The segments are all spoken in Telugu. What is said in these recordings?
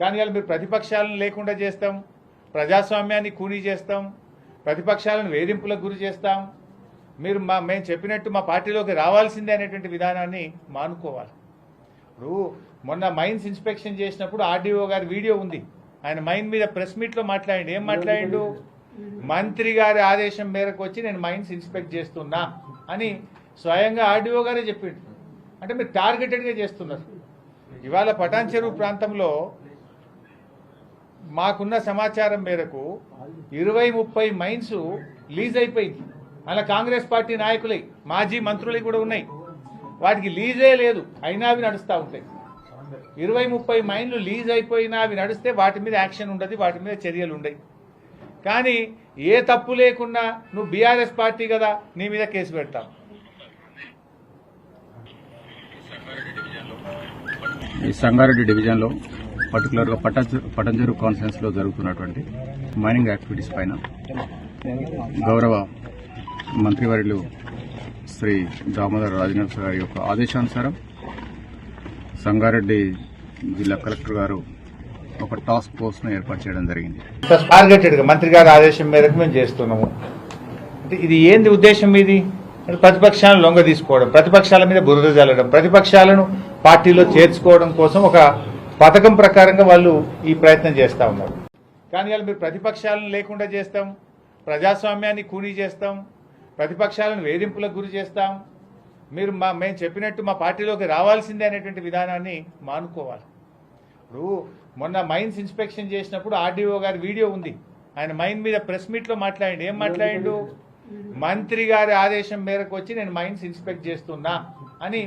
కానీ ఇలా మీరు ప్రతిపక్షాలను లేకుండా చేస్తాం ప్రజాస్వామ్యాన్ని కూనీ చేస్తాం ప్రతిపక్షాలను వేధింపులకు గురి చేస్తాం. మీరు మా మేము చెప్పినట్టు మా పార్టీలోకి రావాల్సిందే అనేటువంటి విధానాన్ని మానుకోవాలి. ఇప్పుడు మొన్న మైన్స్ ఇన్స్పెక్షన్ చేసినప్పుడు ఆర్డీఓ గారి వీడియో ఉంది. ఆయన మైన్ మీద ప్రెస్ మీట్లో మాట్లాడి ఏం మాట్లాడిండు? మంత్రి గారి ఆదేశం మేరకు వచ్చి నేను మైన్స్ ఇన్స్పెక్ట్ చేస్తున్నా అని స్వయంగా ఆర్డీఓ గారే చెప్పిండు. అంటే మీరు టార్గెటెడ్గా చేస్తున్నారు. ఇవాళ పటాన్ చెరువు ప్రాంతంలో మాకున్న సమాచారం మేరకు ఇరవై ముప్పై మైన్స్ లీజ్ అయిపోయింది. అలా కాంగ్రెస్ పార్టీ నాయకులై మాజీ మంత్రులు కూడా ఉన్నాయి. వాటికి లీజే లేదు అయినా అవి నడుస్తూ ఉంటాయి. ఇరవై ముప్పై మైన్లు లీజ్ అయిపోయినా అవి నడిస్తే వాటి మీద యాక్షన్ ఉండదు వాటి మీద చర్యలు ఉండవు కానీ ఏ తప్పు లేకుండా నువ్వు బీఆర్ఎస్ పార్టీ కదా నీ మీద కేసు పెడతావు సంగారెడ్డి డివిజన్లో పర్టికులర్గా పటంజ పటంజరు కాన్ఫరెన్స్లో జరుగుతున్నటువంటి మైనింగ్ యాక్టివిటీస్ పైన గౌరవ మంత్రివర్యులు శ్రీ దామోదర్ రాజనరసింహ గారి యొక్క ఆదేశానుసారం సంగారెడ్డి జిల్లా కలెక్టర్ గారు ఒక టాస్క్ ఫోర్స్ను ఏర్పాటు చేయడం జరిగింది. టార్గెటెడ్గా మంత్రి గారి ఆదేశం మేరకు మేము చేస్తున్నాము. అంటే ఇది ఏంది ఉద్దేశం ఇది అంటే ప్రతిపక్షాలను లొంగ తీసుకోవడం ప్రతిపక్షాల మీద బురద జల్లడం ప్రతిపక్షాలను పార్టీలో చేర్చుకోవడం కోసం ఒక పథకం ప్రకారంగా వాళ్ళు ఈ ప్రయత్నం చేస్తూ ఉన్నారు. కానీ వాళ్ళు మీరు ప్రతిపక్షాలను లేకుండా చేస్తాం ప్రజాస్వామ్యాన్ని కూనీ చేస్తాం ప్రతిపక్షాలను వేధింపులకు గురి చేస్తాం. మీరు మా మేము చెప్పినట్టు మా పార్టీలోకి రావాల్సిందే అనేటువంటి విధానాన్ని మానుకోవాలి. ఇప్పుడు మొన్న మైన్స్ ఇన్స్పెక్షన్ చేసినప్పుడు ఆర్డీఓ గారి వీడియో ఉంది. ఆయన మైన్ మీద ప్రెస్ మీట్లో మాట్లాడి ఏం మాట్లాడిండు? మంత్రి గారి ఆదేశం మేరకు వచ్చి నేను మైన్స్ ఇన్స్పెక్ట్ చేస్తున్నా అని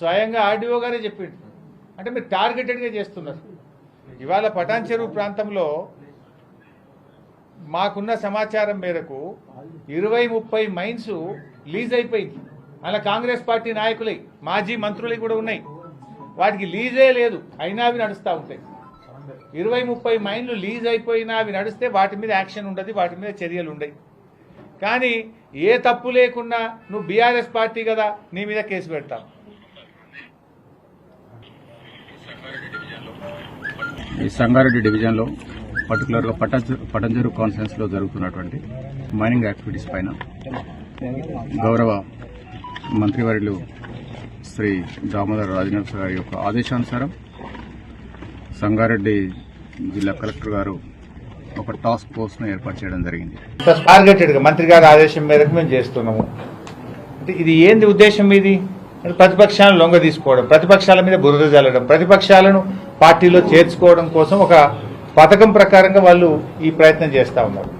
స్వయంగా ఆర్డీఓ గారే చెప్పిండు. అంటే మీరు టార్గెటెడ్గా చేస్తున్నారు. ఇవాళ పటాన్ చెరువు ప్రాంతంలో మాకున్న సమాచారం మేరకు ఇరవై ముప్పై మైన్స్ లీజ్ అయిపోయింది. అలా కాంగ్రెస్ పార్టీ నాయకులై మాజీ మంత్రులు కూడా ఉన్నాయి. వాటికి లీజే లేదు. అయినా అవి నడుస్తూ ఉంటాయి. ఇరవై ముప్పై మైన్లు లీజ్ అయిపోయినా అవి నడిస్తే వాటి మీద యాక్షన్ ఉండదు వాటి మీద చర్యలు ఉండవు కానీ ఏ తప్పు లేకుండా నువ్వు బీఆర్ఎస్ పార్టీ కదా నీ మీద కేసు పెడతావు. ఈ సంగారెడ్డి డివిజన్లో పర్టికులర్గా పటంజ పటంజరు కాన్ఫరెన్స్లో జరుగుతున్నటువంటి మైనింగ్ యాక్టివిటీస్ పైన గౌరవ మంత్రివర్యులు శ్రీ దామోదర్ రాజనరసింహ గారి యొక్క ఆదేశానుసారం సంగారెడ్డి జిల్లా కలెక్టర్ గారు ఒక టాస్క్ ఫోర్స్ను ఏర్పాటు చేయడం జరిగింది. టార్గెటెడ్గా మంత్రి గారి ఆదేశం మేరకు మేము చేస్తున్నాము. అంటే ఇది ఏంది ఉద్దేశం ఇది ప్రతిపక్షాలను లొంగ తీసుకోవడం ప్రతిపక్షాల మీద బురద జల్లడం ప్రతిపక్షాలను పార్టీలో చేర్చుకోవడం కోసం ఒక పథకం ప్రకారంగా వాళ్ళు ఈ ప్రయత్నం చేస్తూ ఉన్నారు.